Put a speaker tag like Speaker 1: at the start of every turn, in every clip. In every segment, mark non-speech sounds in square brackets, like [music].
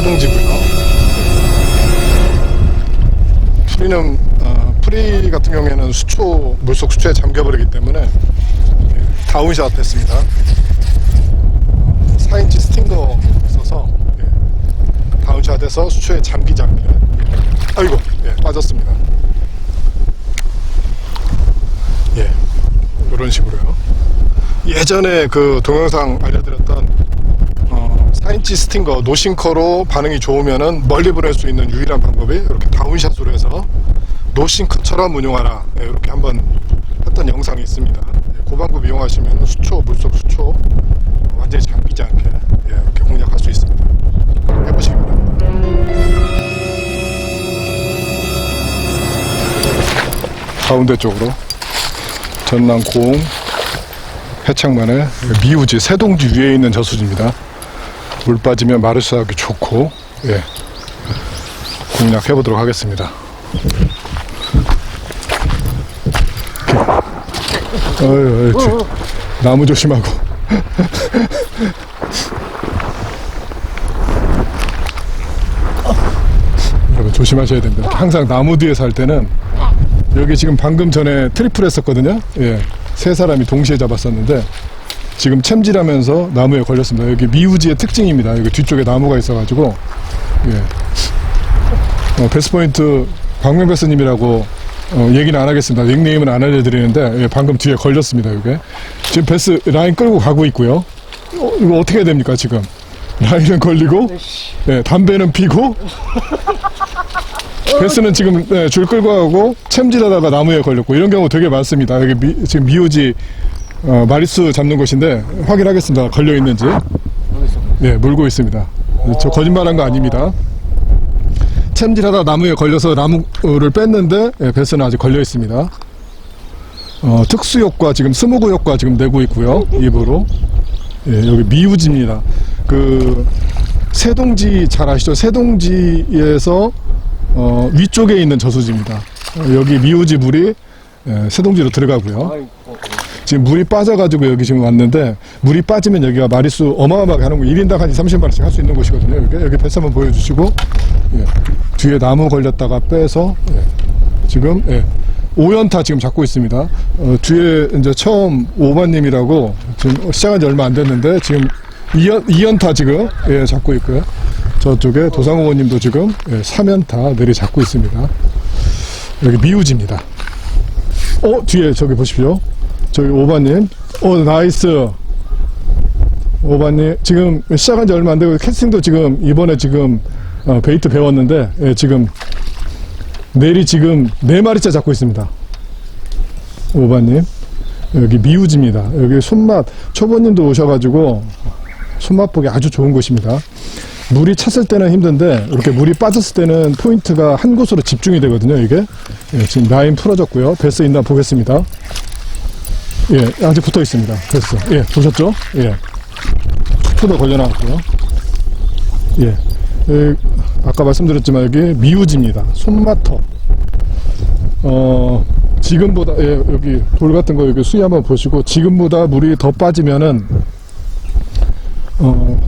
Speaker 1: 새동지고요. 프리는 어, 프리 같은 경우에는 수초 물속 수초에 잠겨버리기 때문에 예, 다운샷 됐습니다. 4인치 스팅거 있어서 예, 다운샷에서 수초에 잠기지 않게 아이고 예, 빠졌습니다. 예, 이런 식으로요. 예전에 그 동영상 알려드렸던 어, 4인치 스팅거 노싱커로 반응이 좋으면은 멀리 보낼 수 있는 유일한 방법이 이렇게 다운샷으로 해서 노싱커처럼 운용하라 예, 이렇게 한번 했던 영상이 있습니다. 예, 그 방법 이용하시면 수초 물속 수초 완전히 잠기지 않게 예, 이렇게 공략할 수 있습니다. 해보시기 바랍니다. 가운데 쪽으로 전남 고흥 해창만의 미우지 세동지 위에 있는 저수지입니다. 물 빠지면 마르스하기 좋고 예. 공략해 보도록 하겠습니다. 어이, 저, 나무 조심하고. [laughs] 여러분 조심하셔야 됩니다. 항상 나무 뒤에 살 때는 여기 지금 방금 전에 트리플 했었거든요. 예. 세 사람이 동시에 잡았었는데 지금 챔질하면서 나무에 걸렸습니다. 여기 미우지의 특징입니다. 여기 뒤쪽에 나무가 있어가지고 예. 어, 베스트포인트 박명베스님이라고 어, 얘기는 안 하겠습니다. 닉네임은 안 알려드리는데 예, 방금 뒤에 걸렸습니다. 이게 지금 베스 라인 끌고 가고 있고요. 어, 이거 어떻게 해야 됩니까 지금? 라인은 걸리고 예, 담배는 피고 [laughs] 베스는 지금 예, 줄 끌고 가고 챔질하다가 나무에 걸렸고 이런 경우 되게 많습니다. 여기 미- 지금 미우지 어, 마리수 잡는 곳인데 확인하겠습니다. 걸려 있는지. 네, 물고 있습니다. 저 거짓말한 거 아닙니다. 챔질하다 나무에 걸려서 나무를 뺐는데 예, 베스는 아직 걸려 있습니다. 어, 특수 효과 지금 스모그 효과 지금 내고 있고요. 입으로. 예, 여기 미우지입니다. 그 세동지 잘 아시죠? 세동지에서 어, 위쪽에 있는 저수지입니다. 어, 여기 미우지 물이 예, 세동지로 들어가고요. 지금 물이 빠져가지고 여기 지금 왔는데 물이 빠지면 여기가 마리수 어마어마하게 하는 거 1인당 한 2, 30마리씩 할 수 있는 곳이거든요. 여기, 여기 뱃 한번 보여주시고 예, 뒤에 나무 걸렸다가 빼서 예, 지금 예, 5연타 지금 잡고 있습니다. 어, 뒤에 이제 처음 오바님이라고 지금 시작한 지 얼마 안 됐는데 지금 2연, 2연타 지금 예, 잡고 있고요. 저쪽에 도상호원님도 지금 예, 3연타 내리 잡고 있습니다. 여기 미우지입니다. 어 뒤에 저기 보십시오. 저기 오바님. 어 나이스. 오바님 지금 시작한 지 얼마 안 되고 캐스팅도 지금 이번에 지금 어, 베이트 배웠는데 예, 지금 내리 지금 네 마리째 잡고 있습니다. 오바님 여기 미우지입니다. 여기 손맛 초보님도 오셔가지고 손맛 보기 아주 좋은 곳입니다. 물이 찼을 때는 힘든데 이렇게 물이 빠졌을 때는 포인트가 한 곳으로 집중이 되거든요. 이게 예, 지금 라인 풀어졌고요. 베스 있나 보겠습니다. 예, 아직 붙어 있습니다. 베스. 예, 보셨죠? 예. 수프도 걸려나왔고요. 예. 예, 아까 말씀드렸지만 여기 미우지입니다. 손마터. 어, 지금보다, 예, 여기 돌 같은 거 여기 수위 한번 보시고, 지금보다 물이 더 빠지면은, 어,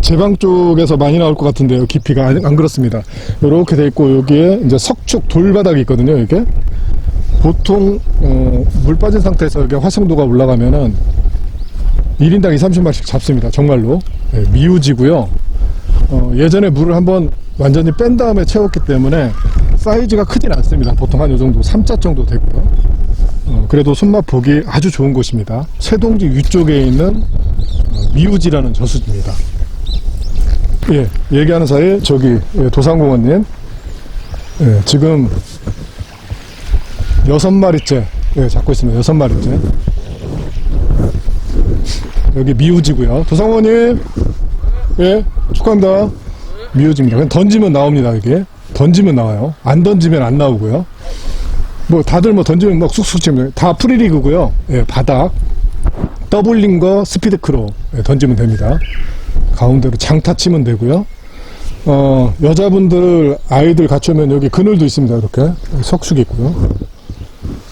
Speaker 1: 제방 쪽에서 많이 나올 것 같은데요. 깊이가 안, 안 그렇습니다. 이렇게 돼 있고, 여기에 이제 석축 돌바닥이 있거든요. 이게. 보통, 어, 물 빠진 상태에서 여기 활성도가 올라가면은, 1인당 2, 30마리씩 잡습니다. 정말로. 예, 미우지고요. 어, 예전에 물을 한번 완전히 뺀 다음에 채웠기 때문에 사이즈가 크진 않습니다. 보통 한이 정도, 3자 정도 되고요. 어, 그래도 손맛 보기 아주 좋은 곳입니다. 세동지 위쪽에 있는 어, 미우지라는 저수지입니다. 예, 얘기하는 사이에 저기 예, 도상공원님 예, 지금 여섯 마리째 예, 잡고 있습니다. 여섯 마리째. 여기 미우지고요. 도상공원님 예, 축하합니다. 미우지입니다. 그냥 던지면 나옵니다, 이게. 던지면 나와요. 안 던지면 안 나오고요. 뭐, 다들 뭐 던지면 막 쑥쑥 치면, 다 프리리그고요. 예, 바닥. 더블링 거 스피드 크로 예, 던지면 됩니다. 가운데로 장타 치면 되고요. 어, 여자분들, 아이들 갖추면 여기 그늘도 있습니다, 이렇게. 석축 있고요.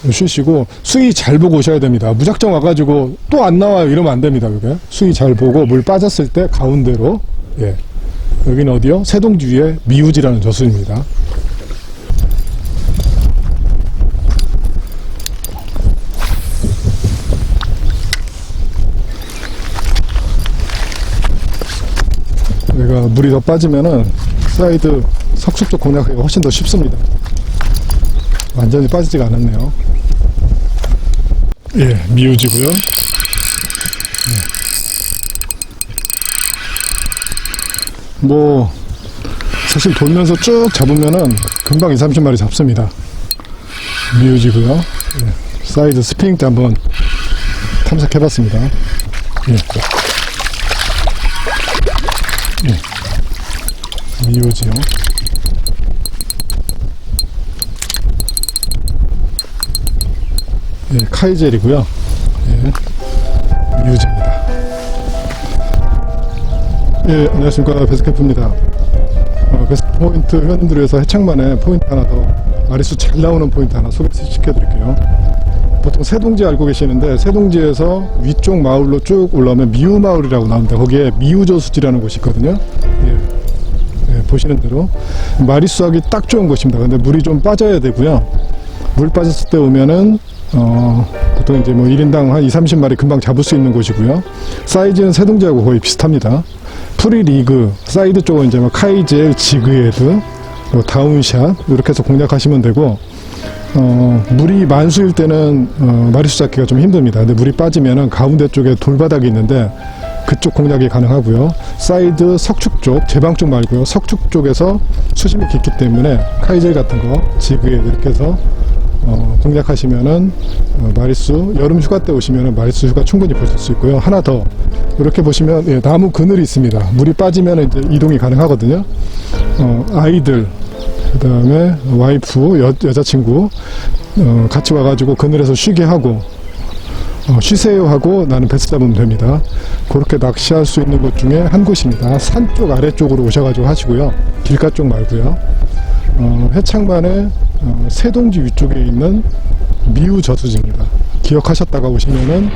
Speaker 1: 쉬시고 수위 잘 보고 오셔야 됩니다. 무작정 와가지고 또 안 나와요 이러면 안 됩니다. 그게 수위 잘 보고 물 빠졌을 때 가운데로 예 여기는 어디요? 위에 미우지라는 저수입니다. 여기가 물이 더 빠지면은 사이드 석축 쪽 공략하기가 훨씬 더 쉽습니다. 완전히 빠지지가 않았네요. 예, 미우지고요. 뭐 사실 돌면서 쭉 잡으면은 금방 2, 30마리 잡습니다. 미우지고요. 예, 사이드 스프링 때 한번 탐색해봤습니다. 예. 예. 미우지요. 예, 카이젤이고요. 예, 미우지입니다. 예, 안녕하십니까. 베스캠프입니다. 어, 베스트 포인트 회원님들 위해서 해창만에 포인트 하나 더, 마리수 잘 나오는 포인트 하나 소개시켜 드릴게요. 보통 세동지 알고 계시는데, 세동지에서 위쪽 마을로 쭉 올라오면 미우마을이라고 나옵니다. 거기에 미우저수지라는 곳이 있거든요. 예. 예, 보시는 대로. 마리수 하기 딱 좋은 곳입니다. 근데 물이 좀 빠져야 되고요. 물 빠졌을 때 오면은, 어, 보통 이제 뭐 1인당 한 2, 30마리 금방 잡을 수 있는 곳이고요. 사이즈는 세동지하고 거의 비슷합니다. 프리리그, 사이드 쪽은 이제 뭐 카이젤, 지그헤드, 뭐 다운샷, 이렇게 해서 공략하시면 되고, 어, 물이 만수일 때는, 어, 마리수 잡기가 좀 힘듭니다. 근데 물이 빠지면은 가운데 쪽에 돌바닥이 있는데, 그쪽 공략이 가능하고요. 사이드 석축 쪽, 제방 쪽 말고요. 석축 쪽에서 수심이 깊기 때문에 카이젤 같은 거, 지그헤드 이렇게 해서 어, 공략하시면은 어, 마리수 여름 휴가 때 오시면은 마리수 휴가 충분히 보실 수 있고요. 하나 더 이렇게 보시면 예, 나무 그늘이 있습니다. 물이 빠지면 이제 이동이 가능하거든요. 어, 아이들 그다음에 와이프 여, 여자친구 어, 같이 와가지고 그늘에서 쉬게 하고 어, 쉬세요 하고 나는 배스 잡으면 됩니다. 그렇게 낚시할 수 있는 곳 중에 한 곳입니다. 산 쪽 아래쪽으로 오셔가지고 하시고요. 길가 쪽 말고요. 어, 해창반의 어, 세동지 위쪽에 있는 미우 저수지입니다. 기억하셨다가 오시면은